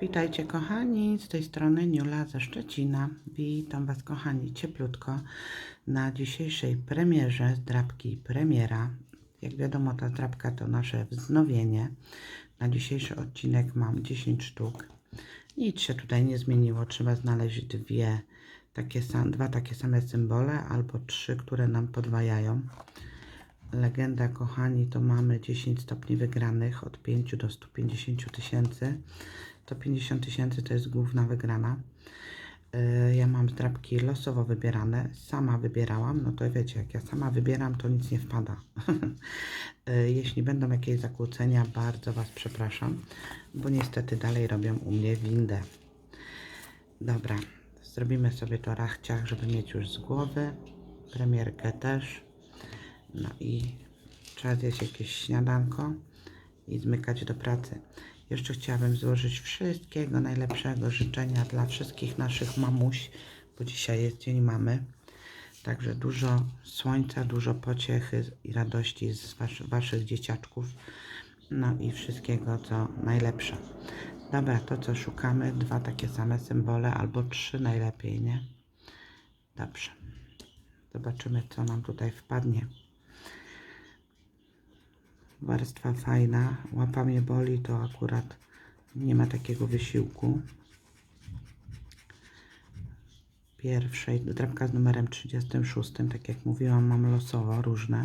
Witajcie kochani, z tej strony Niula ze Szczecina. Witam Was kochani cieplutko na dzisiejszej premierze zdrabki premiera. Jak wiadomo ta zdrabka to nasze wznowienie. Na dzisiejszy odcinek mam 10 sztuk. Nic się tutaj nie zmieniło, trzeba znaleźć dwie takie sam, dwa takie same symbole albo trzy, które nam podwajają. Legenda, kochani, to mamy 10 stopni wygranych od 5 do 150 tysięcy. 150 tysięcy to jest główna wygrana. Yy, Ja mam zdrabki losowo wybierane. Sama wybierałam. No to wiecie, jak ja sama wybieram, to nic nie wpada. Yy, Jeśli będą jakieś zakłócenia, bardzo Was przepraszam, bo niestety dalej robią u mnie windę. Dobra, zrobimy sobie to rachciach, żeby mieć już z głowy. Premierkę też. No i trzeba zjeść jakieś śniadanko i zmykać do pracy. Jeszcze chciałabym złożyć wszystkiego najlepszego życzenia dla wszystkich naszych mamuś, bo dzisiaj jest Dzień Mamy. Także dużo słońca, dużo pociechy i radości z was, Waszych dzieciaczków. No i wszystkiego, co najlepsze. Dobra, to co szukamy, dwa takie same symbole, albo trzy najlepiej, nie? Dobrze. Zobaczymy, co nam tutaj wpadnie. Warstwa fajna. Łapa mnie boli, to akurat nie ma takiego wysiłku. Pierwszej, drapka z numerem 36, tak jak mówiłam, mam losowo różne.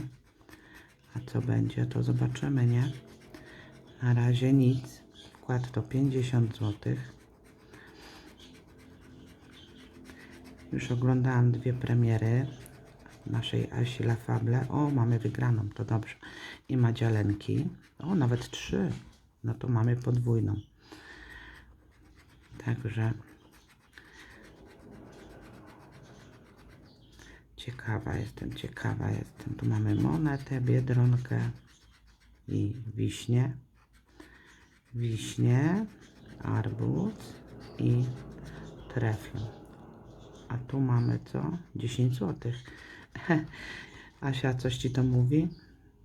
A co będzie, to zobaczymy, nie? Na razie nic. Wkład to 50 zł. Już oglądałam dwie premiery naszej Asi La Fable. O, mamy wygraną, to dobrze. I Madzielenki. O, nawet trzy. No to mamy podwójną. Także ciekawa jestem, ciekawa jestem. Tu mamy monetę, biedronkę i wiśnie. Wiśnie, arbuz i trefl. A tu mamy co? 10 zł. Asia, coś ci to mówi?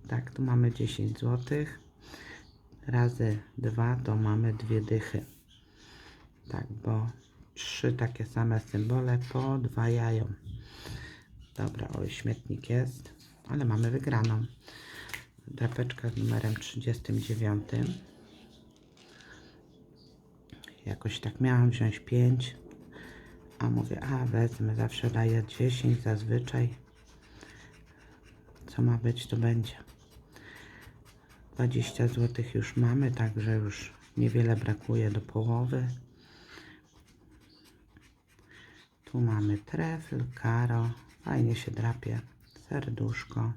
Tak, tu mamy 10 zł. Razy 2 to mamy dwie dychy. Tak, bo trzy takie same symbole podwajają. Dobra, oj, śmietnik jest, ale mamy wygraną. Drapeczka z numerem 39. Jakoś tak miałam wziąć 5, a mówię, a wezmę, zawsze daję 10 zazwyczaj. Co ma być, to będzie. 20 zł już mamy, także już niewiele brakuje do połowy. Tu mamy trefl, karo, fajnie się drapie, serduszko,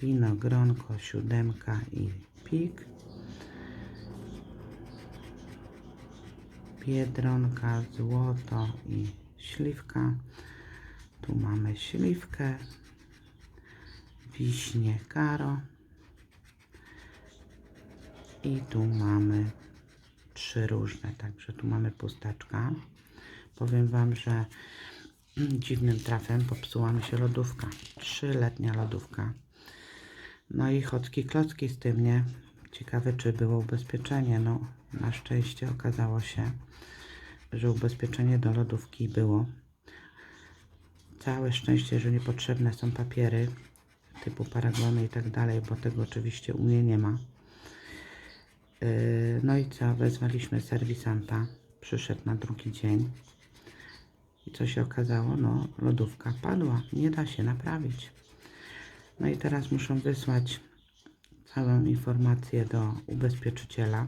winogronko, siódemka i pik. Biedronka, złoto i śliwka. Tu mamy śliwkę, wiśnie, karo. I tu mamy trzy różne, także tu mamy pustaczka. Powiem Wam, że dziwnym trafem popsuła mi się lodówka. Trzyletnia lodówka. No i chodki klocki z tym, nie? Ciekawe, czy było ubezpieczenie. No, na szczęście okazało się, że ubezpieczenie do lodówki było. Całe szczęście, że niepotrzebne są papiery typu paragony i tak dalej, bo tego oczywiście u mnie nie ma. Yy, No i co? Wezwaliśmy serwisanta. Przyszedł na drugi dzień. I co się okazało? No, lodówka padła. Nie da się naprawić. No i teraz muszą wysłać całą informację do ubezpieczyciela.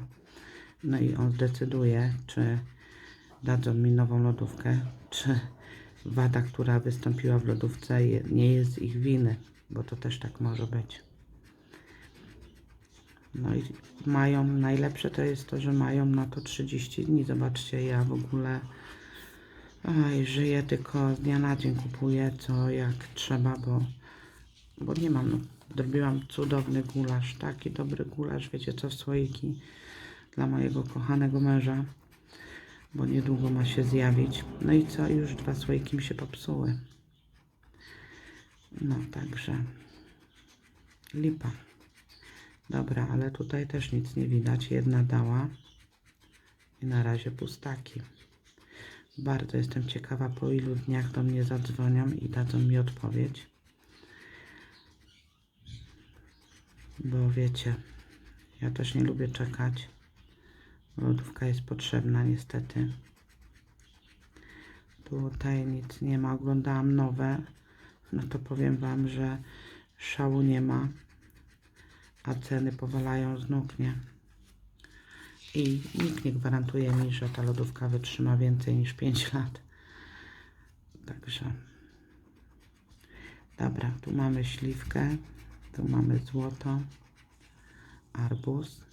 No i on zdecyduje, czy dadzą mi nową lodówkę, czy wada, która wystąpiła w lodówce, nie jest ich winy, bo to też tak może być. No i mają, najlepsze to jest to, że mają na to 30 dni. Zobaczcie, ja w ogóle oj, żyję tylko z dnia na dzień, kupuję co jak trzeba, bo, bo nie mam. No, zrobiłam cudowny gulasz, taki dobry gulasz, wiecie co, w słoiki dla mojego kochanego męża, bo niedługo ma się zjawić. No i co, już dwa słoiki mi się popsuły. No, także lipa. Dobra, ale tutaj też nic nie widać. Jedna dała. I na razie pustaki. Bardzo jestem ciekawa, po ilu dniach do mnie zadzwonią i dadzą mi odpowiedź. Bo wiecie, ja też nie lubię czekać. Lodówka jest potrzebna niestety. Tutaj nic nie ma. Oglądałam nowe. No to powiem Wam, że szału nie ma. A ceny powalają z nóg, nie? I nikt nie gwarantuje mi, że ta lodówka wytrzyma więcej niż 5 lat. Także. Dobra, tu mamy śliwkę. Tu mamy złoto. Arbuz.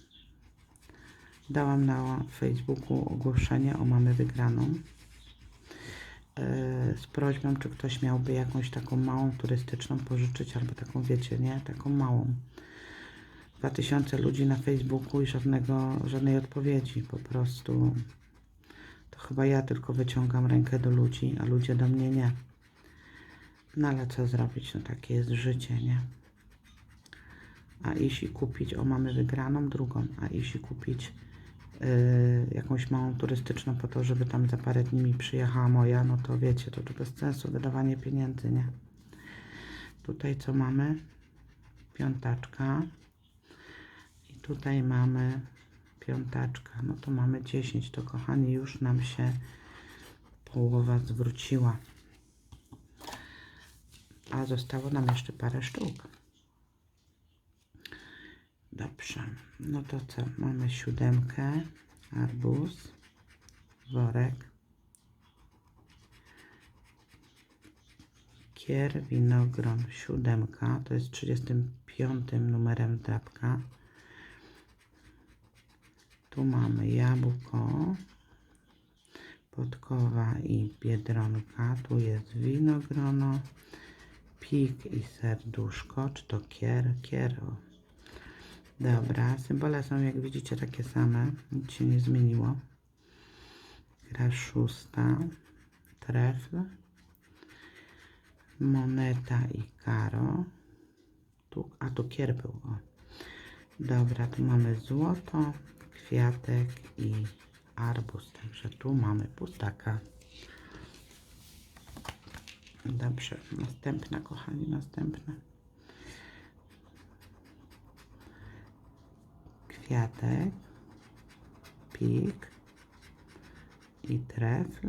Dałam na Facebooku ogłoszenie o mamy wygraną. Yy, z prośbą, czy ktoś miałby jakąś taką małą turystyczną pożyczyć, albo taką, wiecie, nie? Taką małą. 2000 ludzi na Facebooku i żadnego, żadnej odpowiedzi. Po prostu to chyba ja tylko wyciągam rękę do ludzi, a ludzie do mnie nie. No ale co zrobić? No takie jest życie, nie? A iść i kupić, o mamy wygraną drugą, a iść i kupić jakąś małą turystyczną po to, żeby tam za parę dni mi przyjechała moja, no to wiecie, to, to bez sensu wydawanie pieniędzy, nie? Tutaj co mamy? Piątaczka. I tutaj mamy piątaczka. No to mamy 10. To kochani, już nam się połowa zwróciła. A zostało nam jeszcze parę sztuk. Dobrze. No to co? Mamy siódemkę, arbuz, worek, kier, winogron, siódemka. To jest 35 numerem drapka. Tu mamy jabłko, podkowa i biedronka. Tu jest winogrono, pik i serduszko, czy to kier, kier. Dobra, symbole są jak widzicie takie same, nic się nie zmieniło. Gra szósta, trefl, moneta i karo. Tu, a tu kier był. O. Dobra, tu mamy złoto, kwiatek i arbuz. Także tu mamy pustaka. Dobrze, następna, kochani, następna. Kwiatek, pik i trefl.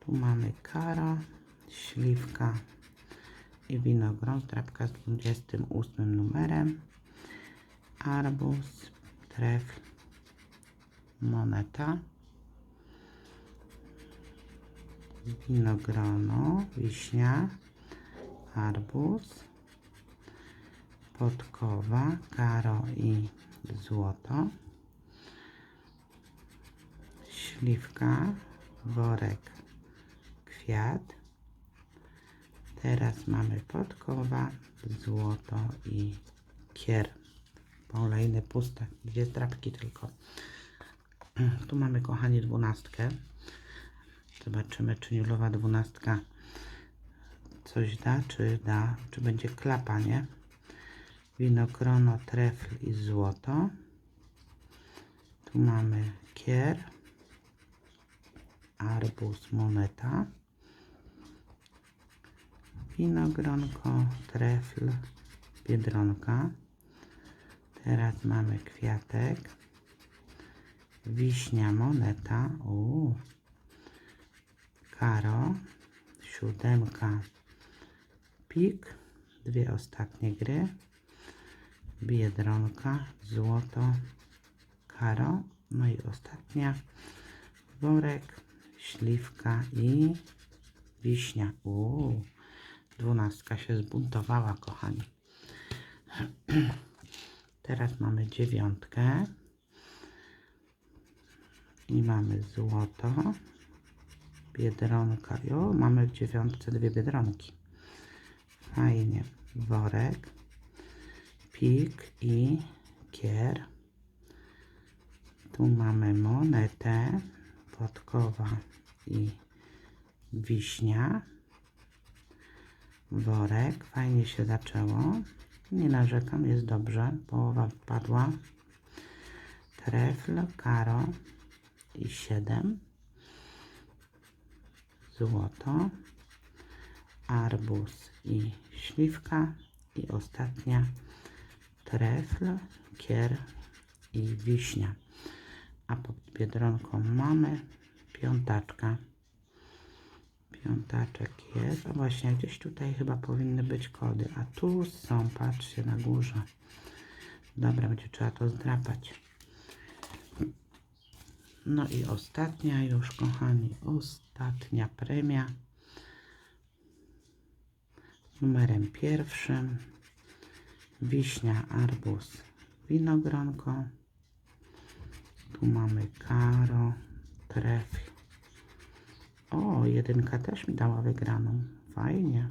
Tu mamy kara, śliwka i winogron, drapka z 28 numerem, arbuz, trefl, moneta, winogrono, wiśnia, arbuz, podkowa, karo i złoto, śliwka, worek, kwiat. Teraz mamy podkowa, złoto i kier. Kolejny pustek, dwie drapki tylko. Tu mamy, kochani, dwunastkę. Zobaczymy, czy niulowa dwunastka coś da, czy da, czy będzie klapa, nie? Winokrono, trefl i złoto. Tu mamy kier, arbuz, moneta, winogronko, trefl, biedronka. Teraz mamy kwiatek, wiśnia, moneta, uuu, karo, siódemka, pik, dwie ostatnie gry, biedronka, złoto, karo, no i ostatnia, worek, śliwka i wiśnia. Uuu, dwunastka się zbuntowała, kochani. Teraz mamy dziewiątkę i mamy złoto, biedronka. Jo, mamy w dziewiątce dwie biedronki. Fajnie. Worek, pik i kier. Tu mamy monetę, podkowa i wiśnia. Worek, fajnie się zaczęło. Nie narzekam, jest dobrze. Połowa wpadła. trefl, karo i 7, złoto, arbuz i śliwka i ostatnia trefl, kier i wiśnia. A pod biedronką mamy piątaczka. Piątaczek jest. A właśnie gdzieś tutaj chyba powinny być kody. A tu są, patrzcie na górze. Dobra, będzie trzeba to zdrapać. No i ostatnia już, kochani, ostatnia premia. Numerem pierwszym wiśnia, arbuz, winogronko. Tu mamy karo, trefl. O, jedynka też mi dała wygraną. Fajnie.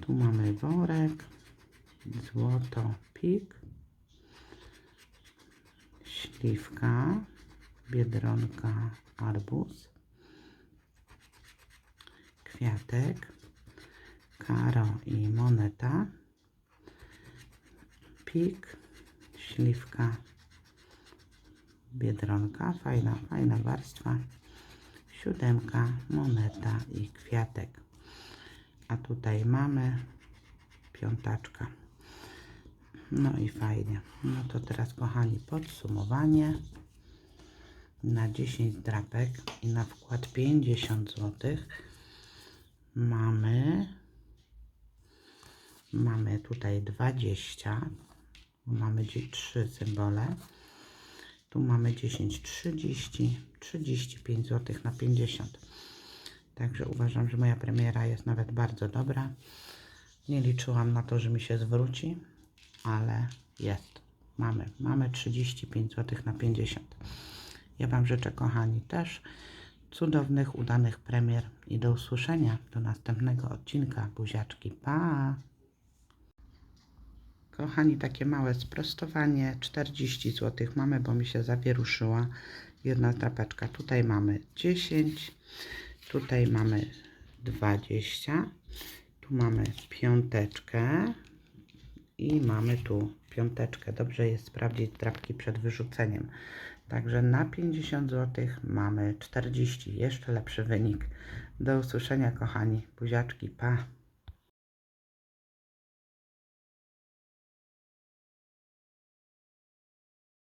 Tu mamy worek, złoto, pik, śliwka, biedronka, arbuz, kwiatek, karo i moneta, pik, śliwka, biedronka, fajna, fajna warstwa, siódemka, moneta i kwiatek. A tutaj mamy piątaczka. No i fajnie. No to teraz, kochani, podsumowanie. Na 10 drapek i na wkład 50 zł mamy mamy tutaj 20 bo mamy gdzieś 3 symbole. Tu mamy 10 30 35 zł na 50 także uważam, że moja premiera jest nawet bardzo dobra. Nie liczyłam na to, że mi się zwróci ale jest. Mamy, mamy 35 zł na 50 ja Wam życzę, kochani, też cudownych, udanych premier i do usłyszenia do następnego odcinka. Buziaczki, pa! Kochani, takie małe sprostowanie. 40 zł mamy, bo mi się zawieruszyła jedna drapeczka. Tutaj mamy 10, tutaj mamy 20, tu mamy piąteczkę i mamy tu piąteczkę. Dobrze jest sprawdzić drapki przed wyrzuceniem. Także na 50 zł mamy 40. Jeszcze lepszy wynik. Do usłyszenia, kochani. Buziaczki, pa!